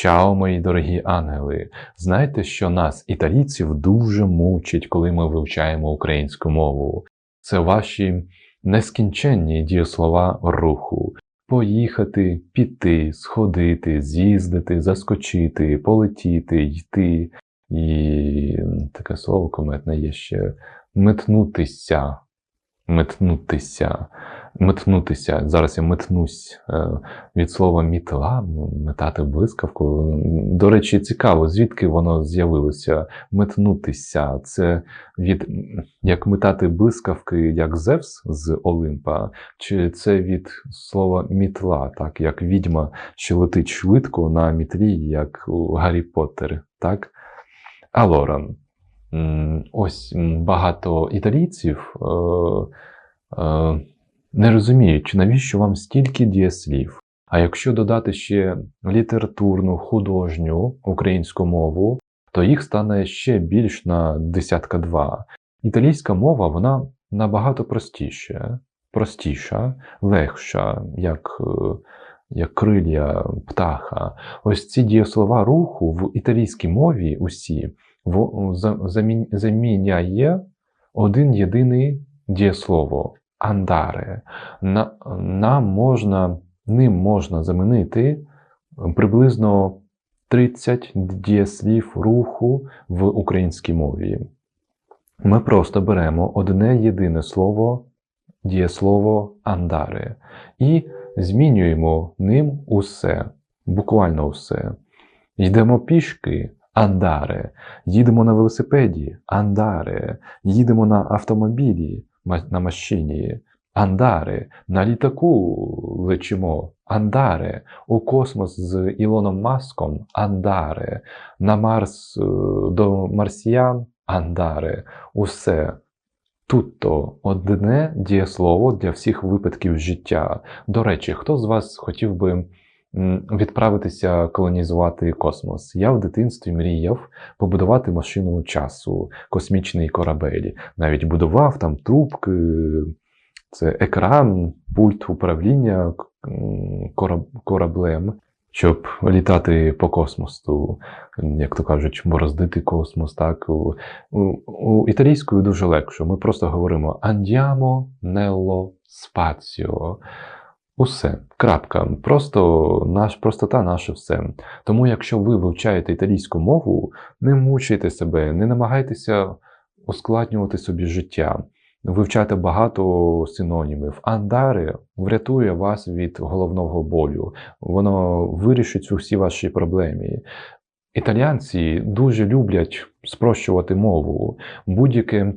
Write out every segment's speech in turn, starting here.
Чао, мої дорогі ангели! Знаєте, що нас, італійців, дуже мучить, коли ми вивчаємо українську мову. Це ваші нескінченні дієслова руху. Поїхати, піти, сходити, з'їздити, заскочити, полетіти, йти. І таке слово кометне є ще метнутися. Метнутися. Метнутися. Зараз я метнусь е, від слова мітла, метати блискавку. До речі, цікаво, звідки воно з'явилося. Метнутися. Це від як метати блискавки, як Зевс з Олимпа, чи це від слова мітла, так, як відьма, що летить швидко на мітлі, як у Гаррі Поттер, так? Алора. Ось багато італійців. Е, не розуміють, чи навіщо вам стільки дієслів. А якщо додати ще літературну, художню українську мову, то їх стане ще більш на десятка два. Італійська мова вона набагато простіша, простіша, легша, як е, як крилля птаха. Ось ці дієслова руху в італійській мові усі заміняє один єдиний дієслово андаре. На, нам можна, Ним можна замінити приблизно 30 дієслів руху в українській мові. Ми просто беремо одне єдине слово, дієслово андаре, і змінюємо ним усе, буквально усе. Йдемо пішки андаре, їдемо на велосипеді андаре, їдемо на автомобілі на машині, андари, на літаку лечимо, андари, у космос з Ілоном Маском андари, на Марс е, до марсіян андари, усе. Тут то одне дієслово для всіх випадків життя. До речі, хто з вас хотів би відправитися колонізувати космос? Я в дитинстві мріяв побудувати машину часу, космічний корабель. Навіть будував там трубки, це екран, пульт управління кораблем, щоб літати по космосу, як то кажуть, бороздити космос. Так? У, у, італійською дуже легше. Ми просто говоримо andiamo nello spazio. Усе, крапка. Просто наш простота наше все. Тому, якщо ви вивчаєте італійську мову, не мучайте себе, не намагайтеся ускладнювати собі життя вивчати багато синонімів. Андари врятує вас від головного болю. Воно вирішить усі ваші проблеми. Італіянці дуже люблять спрощувати мову. Будь-яке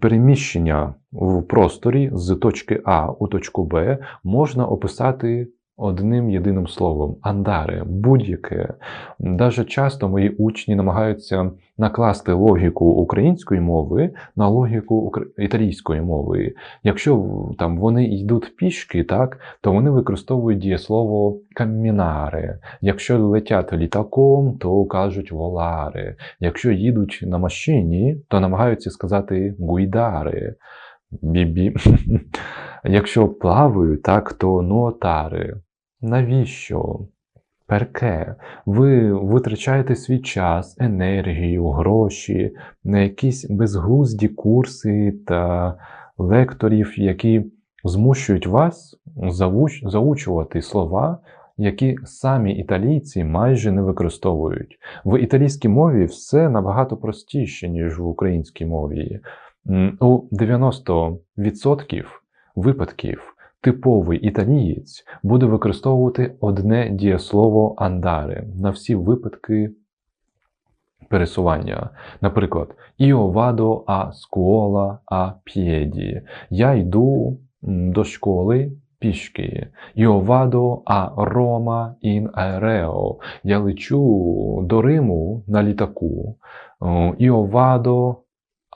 переміщення в просторі з точки А у точку Б можна описати одним єдиним словом андаре, будь-яке. Даже часто мої учні намагаються накласти логіку української мови на логіку італійської мови. Якщо там вони йдуть пішки, так, то вони використовують дієслово камінаре. Якщо летять літаком, то кажуть воларе. Якщо їдуть на машині, то намагаються сказати гуйдаре. Бібі. Якщо плавають, так, то нотари. Навіщо? Перке? Ви витрачаєте свій час, енергію, гроші на якісь безглузді курси та лекторів, які змушують вас зауч... заучувати слова, які самі італійці майже не використовують. В італійській мові все набагато простіше, ніж в українській мові. У 90% випадків типовий італієць буде використовувати одне дієслово андаре на всі випадки пересування. Наприклад, Io vado a scuola a piedi. Я йду до школи пішки. Io vado a Roma in aereo. Я лечу до Риму на літаку. Io vado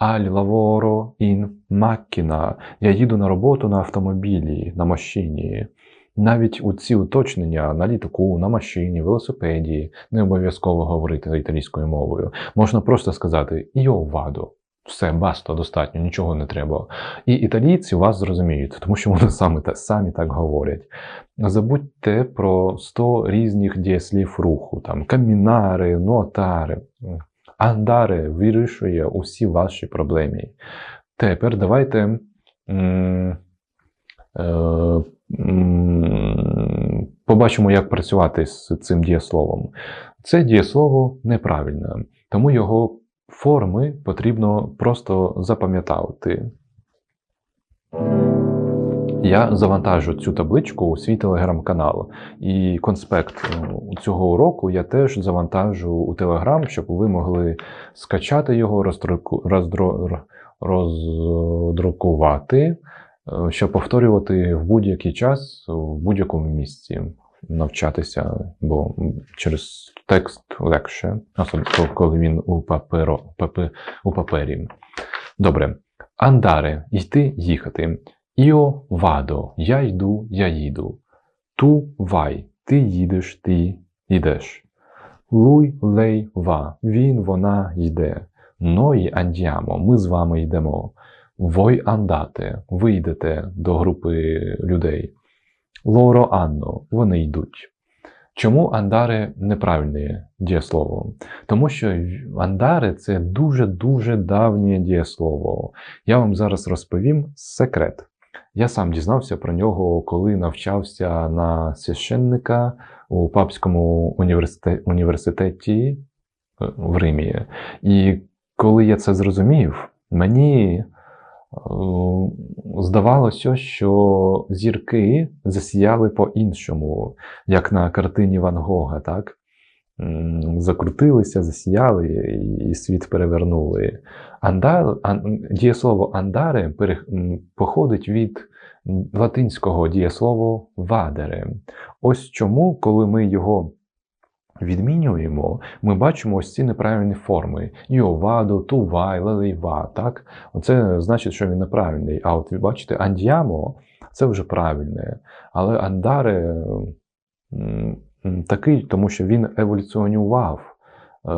Аль лаворо ін маккіна. Я їду на роботу на автомобілі, на машині. Навіть у ці уточнення на літаку, на машині, велосипеді не обов'язково говорити італійською мовою. Можна просто сказати «Io vado». Все, басто, достатньо, нічого не треба. І італійці вас зрозуміють, тому що вони самі, самі так говорять. Забудьте про 100 різних дієслів руху, там камінари, нотари. Андаре вирішує усі ваші проблеми. Тепер давайте м, е, м, побачимо, як працювати з цим дієсловом. Це дієслово неправильне, тому його форми потрібно просто запам'ятати. Я завантажу цю табличку у свій телеграм-канал. І конспект е, цього уроку я теж завантажу у Телеграм, щоб ви могли скачати його, роздруку- роздро- роздрукувати, е, щоб повторювати в будь-який час, в будь-якому місці навчатися, бо через текст легше, особливо коли він у, паперо, папе, у папері. Добре. Андаре йти, їхати. Іо вадо, я йду, я їду. Ту вай, ти їдеш, ти йдеш. Луй лей ва, він, вона йде. Ной андіамо, ми з вами йдемо. Вой андате, ви йдете до групи людей. Лоро анно, вони йдуть. Чому андаре неправильне дієслово? Тому що андаре це дуже-дуже давнє дієслово. Я вам зараз розповім секрет. Я сам дізнався про нього, коли навчався на священника у Папському університеті, е, в Римі. І коли я це зрозумів, мені е, здавалося, що зірки засіяли по-іншому, як на картині Ван Гога, так? Закрутилися, засіяли і світ перевернули. Андар, ан, дієслово андаре походить від латинського дієслова вадере. Ось чому, коли ми його відмінюємо, ми бачимо ось ці неправильні форми. Іовадо, тувай, лелейва. Так? Оце значить, що він неправильний. А от ви бачите, андіамо це вже правильне. Але андаре такий, тому що він еволюціонував е,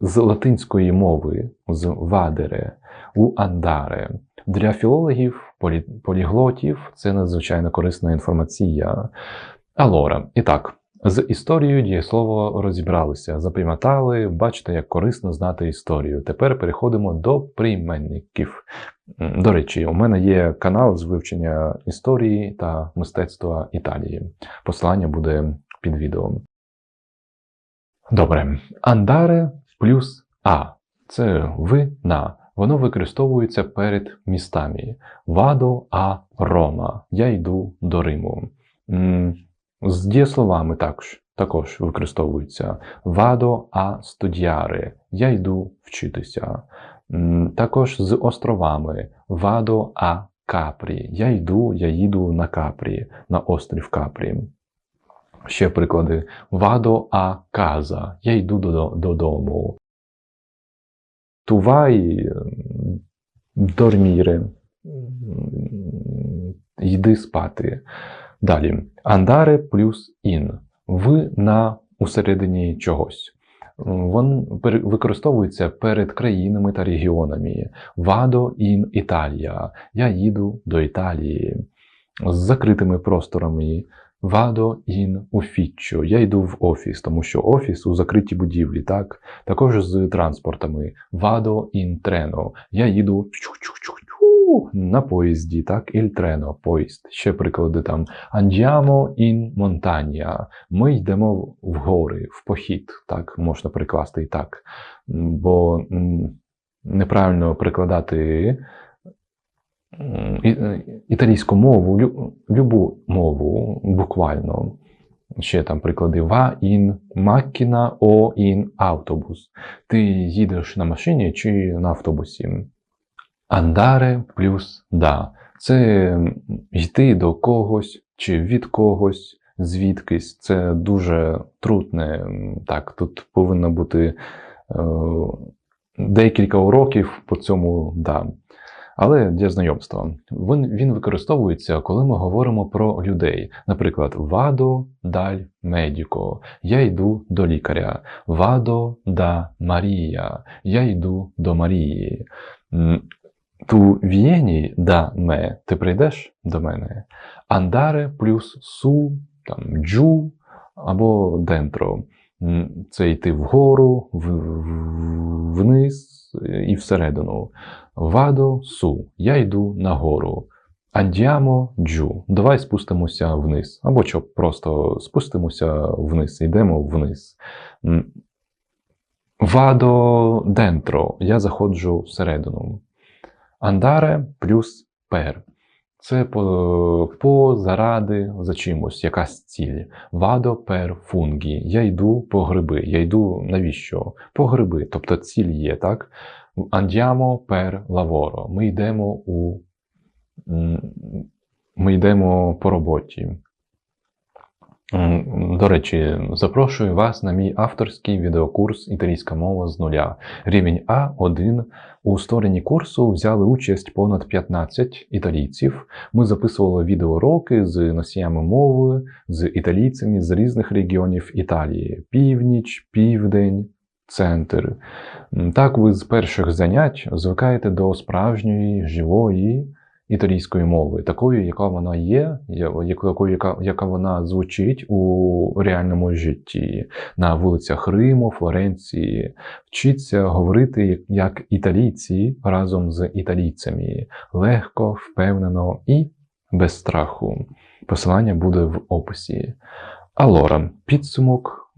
з латинської мови, з вадере у андаре. Для філологів, полі, поліглотів це надзвичайно корисна інформація. Алора. І так, з історією дієслово розібралися, запам'ятали, бачите, як корисно знати історію. Тепер переходимо до прийменників. До речі, у мене є канал з вивчення історії та мистецтва Італії. Посилання буде під відео. Добре. Андаре плюс А. Це ви на. Воно використовується перед містами. Вадо а Рома. Я йду до Риму. З дієсловами також, також використовується. Вадо а студіаре. Я йду вчитися. Також з островами. Вадо а Капрі. Я йду, я їду на Капрі, на острів Капрі. Ще приклади. Вадо а каза. Я йду додому. Тувай. М, Йди спати. Далі. Андаре плюс ін. Ви на усередині чогось. Він використовується перед країнами та регіонами. Вадо ін Італія. Я їду до Італії. З закритими просторами. Вадо ін уфіччо. Я йду в офіс, тому що офіс у закритій будівлі, так? Також з транспортами. Вадо ін трено. Я їду на поїзді, так? Іль трено, поїзд. Ще приклади там. Andiamo in montagna. Ми йдемо в гори, в похід, так? Можна прикласти і так. Бо неправильно прикладати е, італійську мову, лю- любу мову буквально. Ще там приклади va in macchina o in автобус. Ти їдеш на машині чи на автобусі. Andare плюс да. Це йти до когось чи від когось, звідкись. Це дуже трудне. Так, тут повинно бути е, декілька уроків по цьому да. Але для знайомства він, він використовується, коли ми говоримо про людей. Наприклад, вадо даль медіко, я йду до лікаря. Вадо да Марія, я йду до Марії. Ту в'єні да ме, ти прийдеш до мене. Андаре плюс су, там джу або дентро. Це йти вгору, в- вниз і всередину. Вадо су, я йду нагору. Андіамо джу, давай спустимося вниз. Або що просто спустимося вниз, йдемо вниз. Вадо дентро, я заходжу всередину. Андаре плюс пер. Це по, по заради за чимось, якась ціль. Вадо пер фунгі. Я йду по гриби. Я йду навіщо? По гриби. Тобто ціль є, так? Андіамо пер лаворо. Ми йдемо у. Ми йдемо по роботі. До речі, запрошую вас на мій авторський відеокурс Італійська мова з нуля. Рівень А1. У створенні курсу взяли участь понад 15 італійців. Ми записували відеоуроки з носіями мови, з італійцями з різних регіонів Італії: північ, південь, центр. Так ви з перших занять звикаєте до справжньої живої італійської мови, такою, яка вона є, якою, яка, яка вона звучить у реальному житті на вулицях Риму, Флоренції. Вчіться говорити як італійці разом з італійцями легко, впевнено і без страху. Посилання буде в описі. Алора, підсумок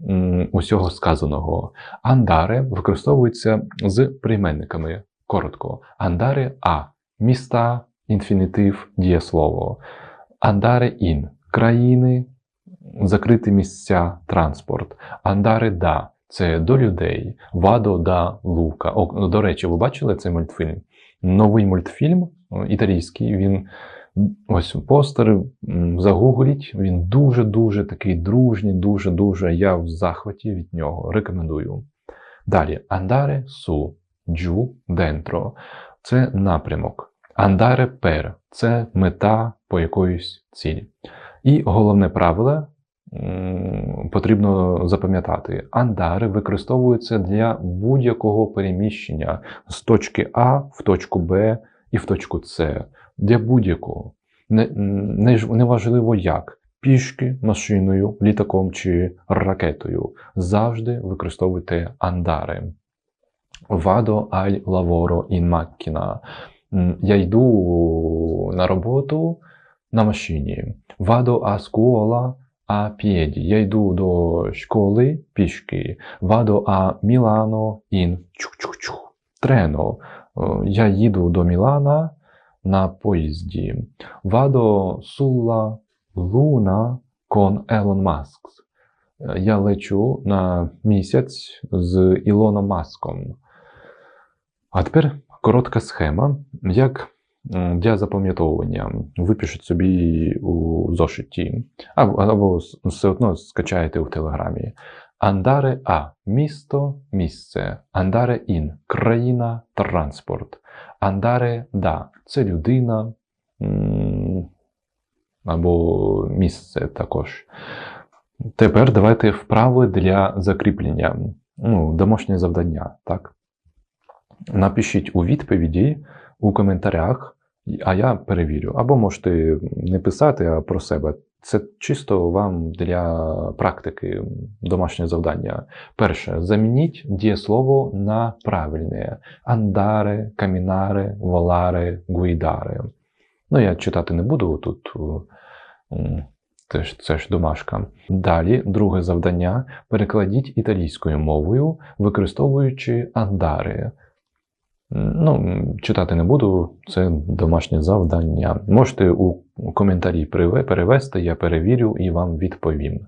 усього сказаного. Андаре використовується з прийменниками. Коротко. Андаре а міста, інфінітив, дієслово. Андаре ін країни, закриті місця, транспорт. Андаре да це до людей. Вадо да Лука. О, до речі, ви бачили цей мультфільм? Новий мультфільм італійський. Він ось постер загугліть. Він дуже-дуже такий дружній, дуже-дуже. Я в захваті від нього. Рекомендую. Далі andare su, giù, dentro. Це напрямок. Andare per це мета по якоїсь цілі. І головне правило потрібно запам'ятати: Андари використовуються для будь-якого переміщення з точки А в точку Б і в точку С. Для будь-якого. Не, не, неважливо як. Пішки, машиною, літаком чи ракетою. Завжди використовуйте андари. Vado al lavoro in macchina. Я йду на роботу на машині. A scuola a piedi. Я йду до школи пішки. Vado a Milano in чух-чух-чух. Трено. Я їду до Мілана на поїзді. Vado sulla luna con Elon Musk. Е, Я лечу на місяць з Ілоном Маском. А тепер коротка схема, як для запам'ятовування. Випишіть собі у зошиті, або, або все одно скачаєте в Телеграмі. Андаре А місто, місце. Андаре ін країна, транспорт. Андаре да це людина або місце також. Тепер давайте вправи для закріплення. Ну, домашнє завдання, так? Напишіть у відповіді у коментарях, а я перевірю. Або можете не писати, а про себе. Це чисто вам для практики домашнє завдання. Перше, замініть дієслово на правильне: андаре, камінаре, воларе, гуйдаре. Ну, я читати не буду тут. Це ж, це ж домашка. Далі, друге завдання: перекладіть італійською мовою, використовуючи андари. Ну, читати не буду, це домашнє завдання. Можете у коментарі перевести, я перевірю і вам відповім.